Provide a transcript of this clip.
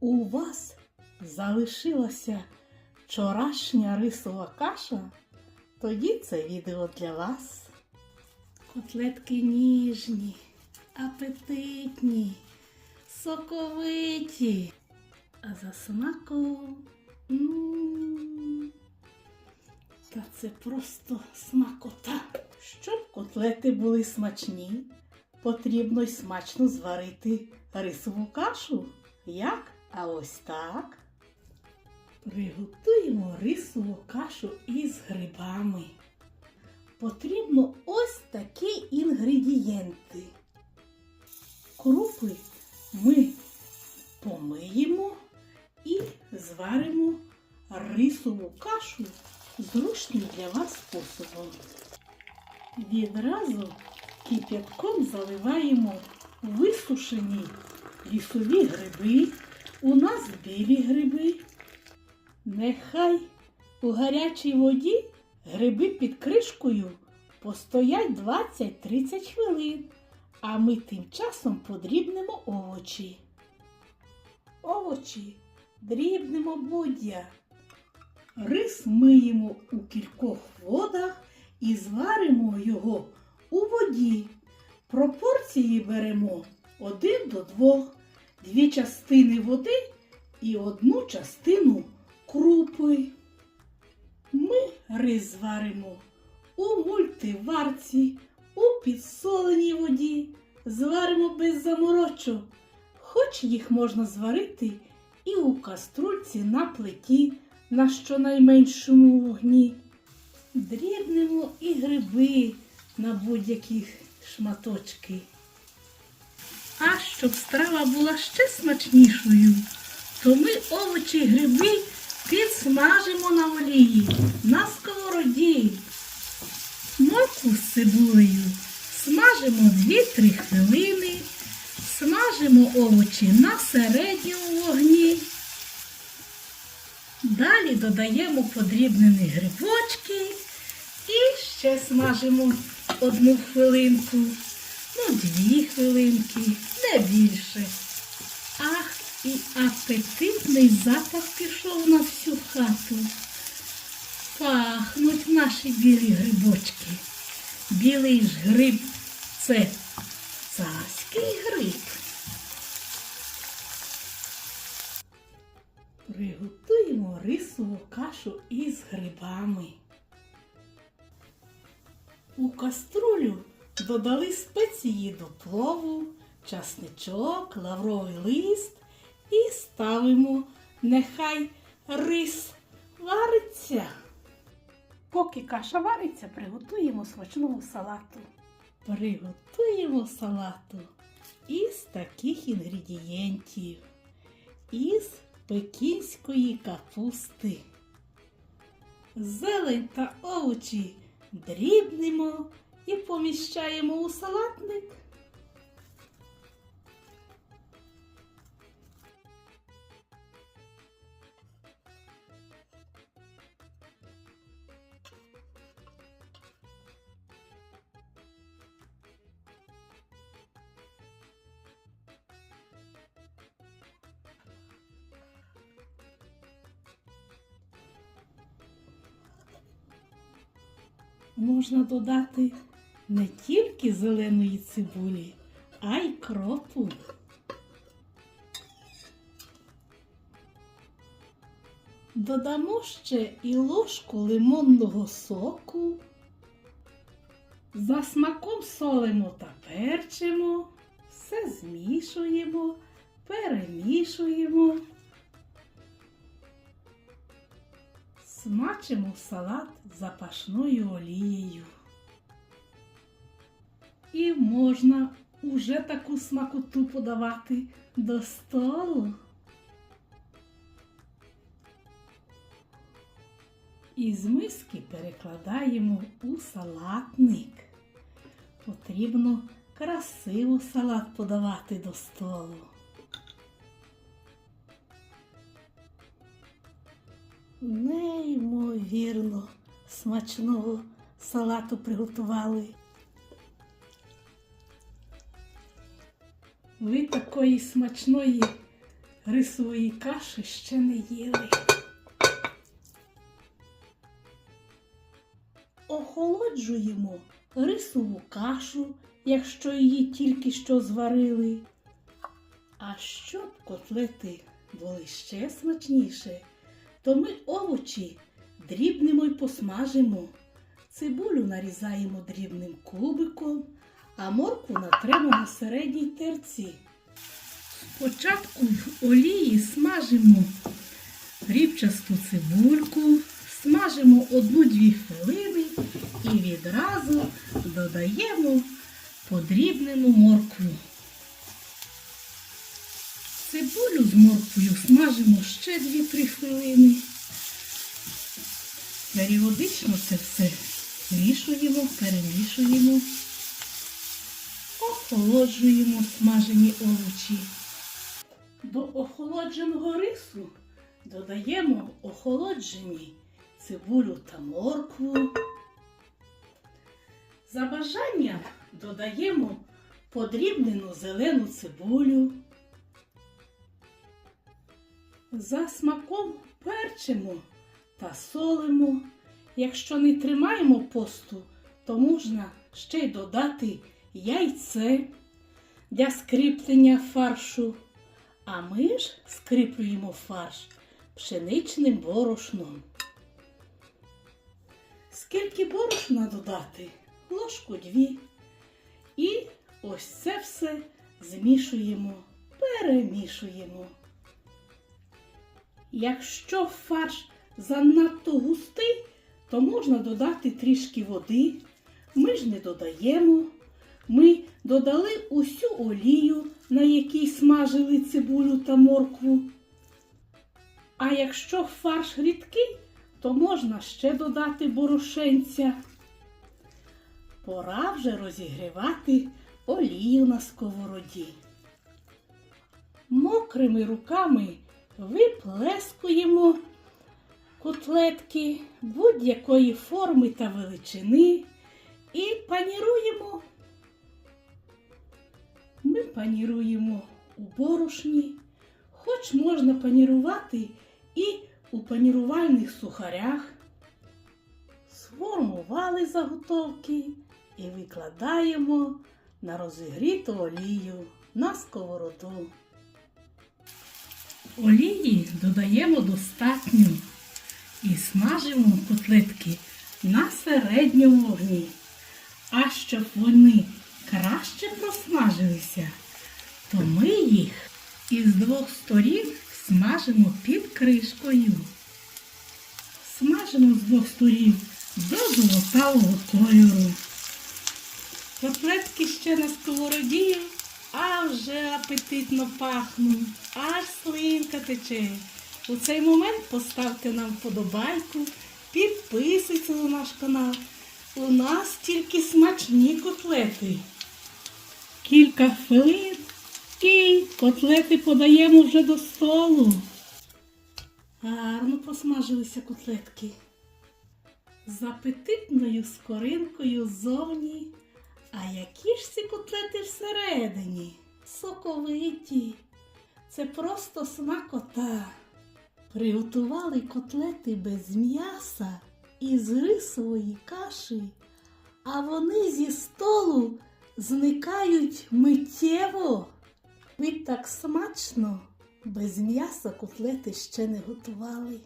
у вас залишилася вчорашня рисова каша, тоді це відео для вас. Котлетки ніжні, апетитні, соковиті, а за смаком. м, Та це просто смакота. Щоб котлети були смачні, потрібно й смачно зварити рисову кашу. Як? А ось так. Приготуємо рисову кашу із грибами. Потрібно ось такі інгредієнти. Крупи ми помиємо і зваримо рисову кашу зручним для вас способом. Відразу кип'ятком заливаємо висушені лісові гриби. У нас білі гриби. Нехай у гарячій воді гриби під кришкою постоять 20-30 хвилин, а ми тим часом подрібнемо овочі. Овочі дрібнемо будя. Рис миємо у кількох водах і зваримо його у воді. Пропорції беремо 1 до 2, дві частини води і одну частину крупи. Ми рис зваримо у мультиварці, у підсоленій воді, зваримо без заморочок, хоч їх можна зварити і у каструльці на плиті на щонайменшому вогні. Дрібнемо і гриби на будь-які шматочки. А щоб страва була ще смачнішою, то ми овочі і гриби підсмажимо на олії на сковороді. Моркву з цибулею смажимо 2-3 хвилини, смажимо овочі на середньому вогні. Далі додаємо подрібнені грибочки і ще смажимо одну хвилинку, ну дві хвилинки, не більше. Ах, і апетитний запах пішов на всю хату. Пахнуть наші білі грибочки. Білий ж гриб це царський гриб. Приготуємо рисову кашу із грибами. У каструлю додали спеції до плову, часничок, лавровий лист і ставимо, нехай рис вариться. Поки каша вариться, приготуємо смачного салату. Приготуємо салату із таких інгредієнтів. Із пекінської капусти. Зелень та овочі дрібнемо і поміщаємо у салатник. Можна додати не тільки зеленої цибулі, а й кропу. Додамо ще і ложку лимонного соку. За смаком солимо та перчимо, все змішуємо, перемішуємо. Смачимо салат запашною олією. І можна уже таку смакоту подавати до столу. Із миски перекладаємо у салатник. Потрібно красиво салат подавати до столу. Неймовірно смачного салату приготували. Ви такої смачної рисової каші ще не їли. Охолоджуємо рисову кашу, якщо її тільки що зварили. А щоб котлети були ще смачніше, то ми овочі дрібнемо й посмажимо. Цибулю нарізаємо дрібним кубиком, а морку натремо на середній терці. Спочатку в олії смажимо рібчасту цибульку, смажимо одну-дві хвилини і відразу додаємо подрібнену моркву. Цибулю з морквою смажимо ще 2-3 хвилини. Періодично це все змішуємо, перемішуємо, охолоджуємо смажені овочі. До охолодженого рису додаємо охолоджені цибулю та моркву. За бажанням додаємо подрібнену зелену цибулю. За смаком перчимо та солимо. Якщо не тримаємо посту, то можна ще й додати яйце для скріплення фаршу. А ми ж скріплюємо фарш пшеничним борошном. Скільки борошна додати? Ложку дві. І ось це все змішуємо, перемішуємо. Якщо фарш занадто густий, то можна додати трішки води. Ми ж не додаємо. Ми додали усю олію, на якій смажили цибулю та моркву. А якщо фарш рідкий, то можна ще додати борошенця. Пора вже розігрівати олію на сковороді. Мокрими руками виплескуємо котлетки будь-якої форми та величини паніруємо у борошні, хоч можна панірувати і у панірувальних сухарях. Сформували заготовки і викладаємо на розігріту олію на сковороду. Олії додаємо достатньо і смажимо котлетки на середньому вогні. А щоб вони краще просмажилися, то ми їх із двох сторін смажимо під кришкою. Смажимо з двох сторін до золотавого кольору. Котлетки ще на сковороді, а вже апетитно пахнуть, аж слинка тече. У цей момент поставте нам вподобайку, підписуйтесь на наш канал. У нас тільки смачні котлети. Кілька хвилин і котлети подаємо вже до столу. Гарно посмажилися котлетки. З апетитною скоринкою ззовні. А які ж ці котлети всередині? Соковиті. Це просто смакота. Приготували котлети без м'яса і з рисової каші, а вони зі столу зникають миттєво. Ви так смачно без м'яса котлети ще не готували.